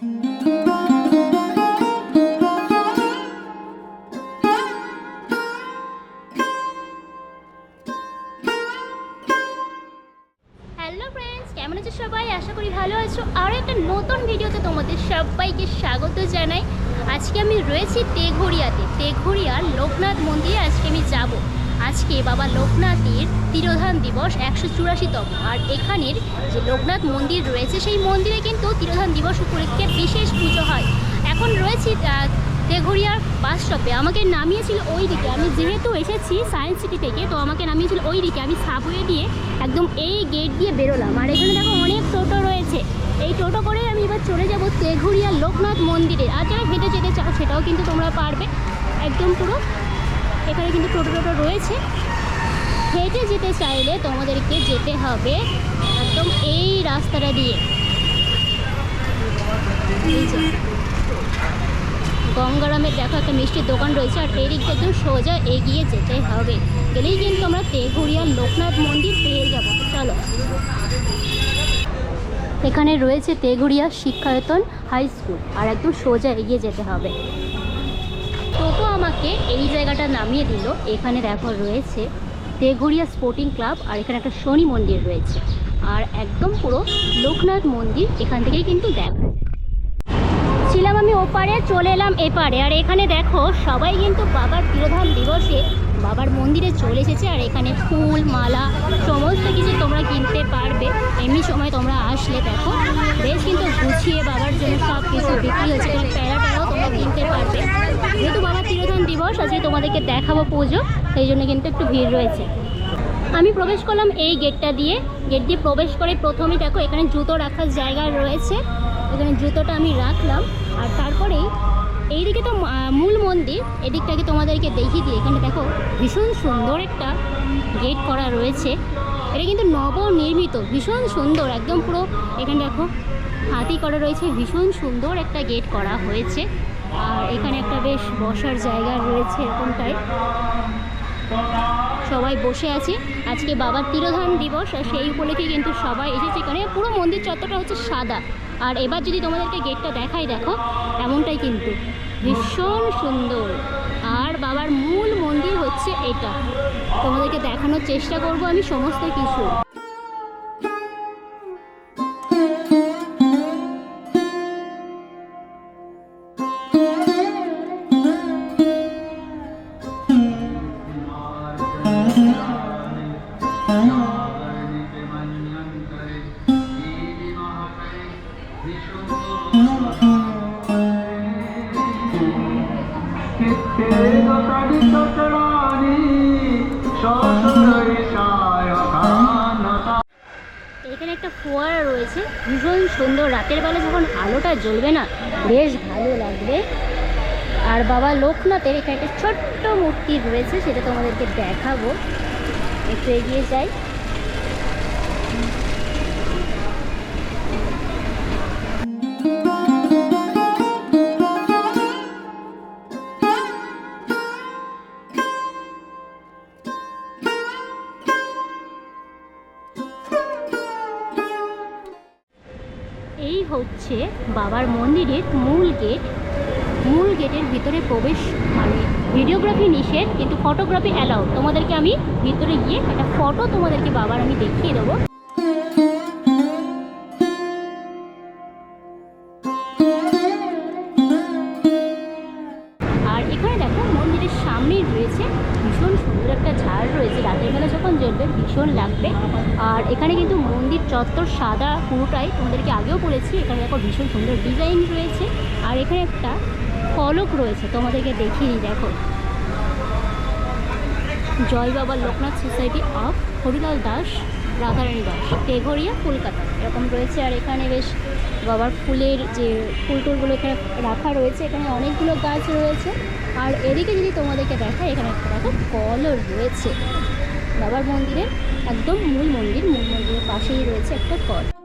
কেমন আছো সবাই? আশা করি ভালো আছো। আরও একটা নতুন ভিডিওতে তোমাদের সবাইকে স্বাগত জানাই। আজকে আমি রয়েছি তেঘরিয়াতে তেঘরিয়ার লোকনাথ মন্দিরে আজকে আমি যাব। আজকে বাবা লোকনাথের তিরোধান দিবস একশো চুরাশিতম। আর এখানের যে লোকনাথ মন্দির রয়েছে, সেই মন্দিরে কিন্তু তিরোধান দিবস উপলক্ষে বিশেষ পুজো হয়। এখন রয়েছি তেঘরিয়ার বাস স্টপে। আমাকে নামিয়েছিল ওই দিকে আমি যেহেতু এসেছি সায়েন্স সিটি থেকে, তো আমাকে নামিয়েছিল ওই দিকে আমি সাবওয়ে দিয়ে একদম এই গেট দিয়ে বেরোলাম। আর এখানে দেখো অনেক টোটো রয়েছে। এই টোটো করে আমি এবার চলে যাব তেঘরিয়া লোকনাথ মন্দিরে। আর যারা হেঁটে যেতে চাও, সেটাও কিন্তু তোমরা পারবে। একদম পুরো এখানে কিন্তু টোটো টোটো রয়েছে। হেঁটে যেতে চাইলে তোমাদেরকে যেতে হবে একদম এই রাস্তাটা দিয়ে। গঙ্গারামের দেখো একটা মিষ্টির দোকান রয়েছে, আর এই দিকটা একদম সোজা এগিয়ে যেতে হবে। গেলেই কিন্তু আমরা তেঘুরিয়ার লোকনাথ মন্দির পেয়ে যাব। চলো। এখানে রয়েছে তেঘুরিয়া শিক্ষায়তন হাই স্কুল, আর একদম সোজা এগিয়ে যেতে হবে। আমাকে এই জায়গাটা নামিয়ে দিল। এখানে দেখো রয়েছে তেঘুরিয়া স্পোর্টিং ক্লাব আর এখানে একটা শনি মন্দির রয়েছে। আর একদম পুরো লোকনাথ মন্দির এখান থেকেই কিন্তু দেখা ছিলাম আমি ওপারে, চলে এলাম এপারে। আর এখানে দেখো সবাই কিন্তু বাবার তিরোধান দিবসে বাবার মন্দিরে চলে এসেছে। আর এখানে ফুল, মালা, সমস্ত কিছু তোমরা কিনতে পারবে। এমনি সময় তোমরা আসলে দেখো। বেশ কিন্তু গুছিয়ে বাবার জন্য সব কিছু বিক্রি এবং প্যারা তোমরা কিনতে পারবে। যেহেতু তিরোধান দিবস, আজকে তোমাদেরকে দেখাবো পুজো, সেই জন্য কিন্তু একটু ভিড় রয়েছে। আমি প্রবেশ করলাম এই গেটটা দিয়ে। গেট দিয়ে প্রবেশ করে প্রথমে দেখো, এখানে জুতো রাখার জায়গা রয়েছে। এখানে জুতোটা আমি রাখলাম। আর তারপরেই এইদিকে তো মূল মন্দির, এদিকটাকে তোমাদেরকে দেখিয়ে দিই। এখানে দেখো, ভীষণ সুন্দর একটা গেট করা রয়েছে। এটা কিন্তু নবনির্মিত, ভীষণ সুন্দর, একদম পুরো এখানে দেখো, হাতি করা রয়েছে। ভীষণ সুন্দর একটা গেট করা হয়েছে। আর এখানে একটা বেশ বসার জায়গা রয়েছে এরকমটাই। সবাই বসে আছে। আজকে বাবার তিরোধান দিবস, আর সেই উপলক্ষে কিন্তু সবাই এসেছে। এখানে পুরো মন্দির চত্বরটা হচ্ছে সাদা। আর এবার যদি তোমাদেরকে গেটটা দেখাই, দেখো, এমনটাই কিন্তু। ভীষণ সুন্দর। আর বাবার মূল মন্দির হচ্ছে এটা। তোমাদেরকে দেখানোর চেষ্টা করব আমি সমস্ত কিছু। এখানে একটা ফোয়ারা রয়েছে। ভীষণ সুন্দর। রাতের বেলা যখন আলোটা জ্বলবে না, বেশ ভালো লাগবে। আর বাবা লোকনাথের এখানে একটা ছোট্ট মূর্তি রয়েছে, সেটা তোমাদেরকে দেখাবো। একটু এগিয়ে যাই। হচ্ছে বাবার মন্দিরের মূল গেট। মূল গেটের ভিতরে প্রবেশ মানে ভিডিওগ্রাফি নিষেধ, কিন্তু ফটোগ্রাফি অ্যালাউ। তোমাদেরকে আমি ভিতরে গিয়ে একটা ফটো তোমাদেরকে বাবার আমি দেখিয়ে দেবো। আর এখানে দেখো মন্দিরের সামনেই রয়েছে সুন্দর একটা ঝাড় রয়েছে। রাতের বেলা যখন জ্বলবে, ভীষণ লাগবে। আর এখানে কিন্তু মন্দির চত্বর সাদা পুরোটাই। তোমাদেরকে আগেও বলেছি, এখানে দেখো ভীষণ সুন্দর ডিজাইন রয়েছে। আর এখানে একটা ফলক রয়েছে, তোমাদেরকে দেখিয়ে দেখো। Jai Baba Loknath society of Harilal Das, Radharani Das, Teghoria, Kolkata. এরকম রয়েছে। আর এখানে বেশ বাবার ফুলের যে ফুল টুলগুলো এখানে রাখা রয়েছে। এখানে অনেকগুলো গাছ রয়েছে। আর এদিকে যদি তোমাদেরকে দেখা এখানে একটা দেখো কলও রয়েছে। বাবার মন্দিরের একদম মূল মন্দির, মূল মন্দিরের পাশেই রয়েছে একটা কল।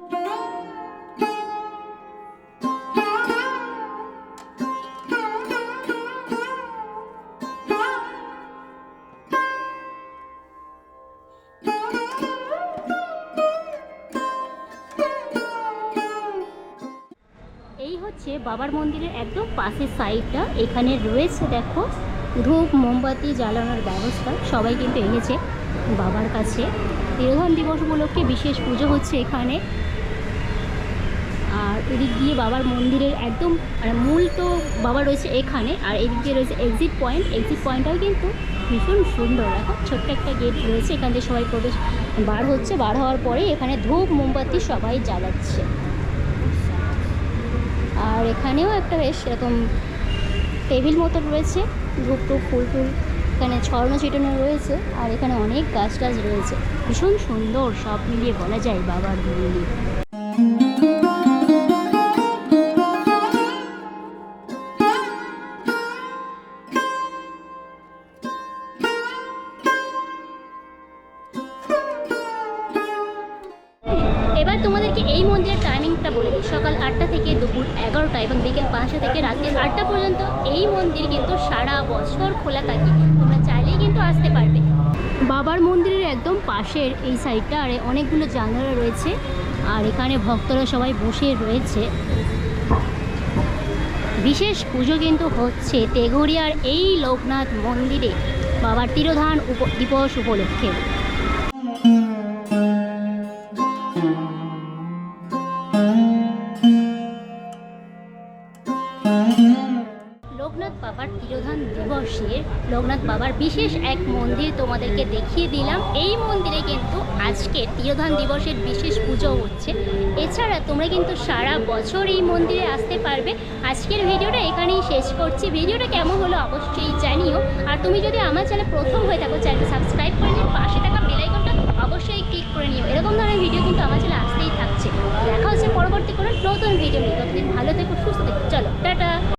হচ্ছে বাবার মন্দিরের একদম পাশের সাইডটা। এখানে রয়েছে দেখো, ধূপ, মোমবাতি জ্বালানোর ব্যবস্থা। সবাই কিন্তু এনেছে বাবার কাছে। তিরোধান দিবস উপলক্ষে বিশেষ পুজো হচ্ছে এখানে। আর এদিক দিয়ে বাবার মন্দিরের একদম মানে মূল তো বাবা রয়েছে এখানে, আর এদিক দিয়ে রয়েছে এক্সিট পয়েন্ট এক্সিট পয়েন্টটাও কিন্তু ভীষণ সুন্দর। এখন ছোট্ট একটা গেট রয়েছে, এখান দিয়ে সবাই প্রবেশ, বার হচ্ছে। বার হওয়ার পরে এখানে ধূপ, মোমবাতি সবাই জ্বালাচ্ছে। আর এখানেও একটা বেশ এরকম টেবিল মতো রয়েছে ধূপ টুপ ফুল টুল এখানে ছড়ানো ছিটানো রয়েছে আর এখানে অনেক গাছ টাছ রয়েছে। ভীষণ সুন্দর সব মিলিয়ে বলা যায় বাবার মন্দির। এবার তোমাদেরকে এই মন্দিরের টাইমিংটা বলে দিই। সকাল আটটা থেকে দুপুর এগারোটা এবং বিকেল পাঁচটা থেকে রাত্রি আটটা পর্যন্ত এই মন্দির কিন্তু সারা বছর খোলা থাকে। তোমরা চাইলেই কিন্তু আসতে পারবে। বাবার মন্দিরের একদম পাশের এই সাইডটা আর অনেকগুলো জানালা রয়েছে, আর এখানে ভক্তরা সবাই বসে রয়েছে। বিশেষ পুজো কিন্তু হচ্ছে তেঘরিয়ার এই লোকনাথ মন্দিরে, বাবার তিরোধান দিবস উপলক্ষে। বাবার তিরোধান দিবসের লোকনাথ বাবার বিশেষ এক মন্দির তোমাদেরকে দেখিয়ে দিলাম। এই মন্দিরে কিন্তু আজকে তিরোধান দিবসের বিশেষ পুজো হচ্ছে। এছাড়া তোমরা কিন্তু সারা বছর এই মন্দিরে আসতে পারবে। আজকের ভিডিওটা এখানেই শেষ করছি। ভিডিওটা কেমন হলো অবশ্যই জানিও। আর তুমি যদি আমার চ্যানেল প্রথম হয়ে থাকো, চ্যানেলটা সাবস্ক্রাইব করে নিও। পাশে থাকা বেলাইকনটা অবশ্যই ক্লিক করে নিও। এরকম ধরনের ভিডিও কিন্তু আমার চ্যানেলে আসতেই থাকছে। দেখা হচ্ছে পরবর্তী কোনো নতুন ভিডিও নিয়ে। ততদিন ভালো থেকো, সুস্থ থেকো। চলো, টাটা!